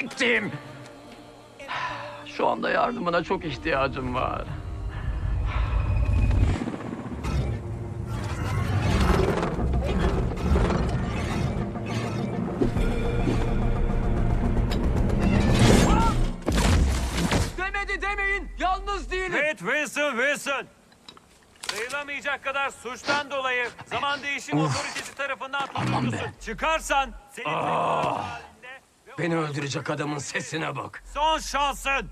siktiğim. Şu anda yardımına çok ihtiyacım var. Demedi demeyin. Yalnız değilim. Evet Wilson, Wilson. Sayılamayacak kadar suçtan dolayı zaman değişim otoritesi tarafından tutuklusun. Çıkarsan seni ve Beni öldürecek adamın sesine bak. son şansın.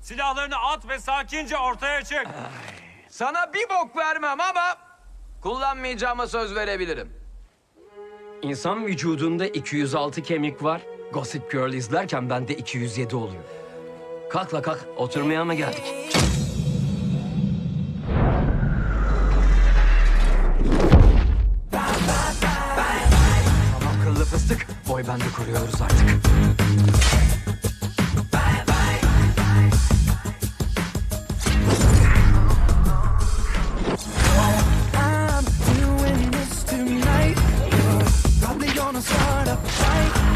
Silahlarını at ve sakince ortaya çık. Sana bir bok vermem ama kullanmayacağıma söz verebilirim. İnsan vücudunda 206 kemik var. Gossip Girl izlerken bende 207 oluyor. Kalk la kalk. Oturmaya mı geldik? Tamam kıllı fıstık. Boy bende kuruyoruz artık. I'm doing this tonight. You're probably gonna start a fight.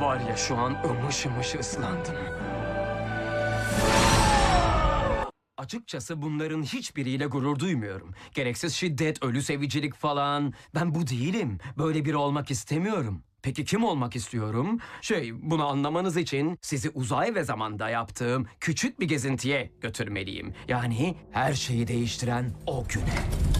Var ya şu an ımış ımış ıslandım. Açıkçası bunların hiçbiriyle gurur duymuyorum. Gereksiz şiddet, ölü sevicilik falan. Ben bu değilim. Böyle biri olmak istemiyorum. Peki kim olmak istiyorum? Şey, bunu anlamanız için sizi uzay ve zamanda yaptığım küçük bir gezintiye götürmeliyim. Yani her şeyi değiştiren o güne.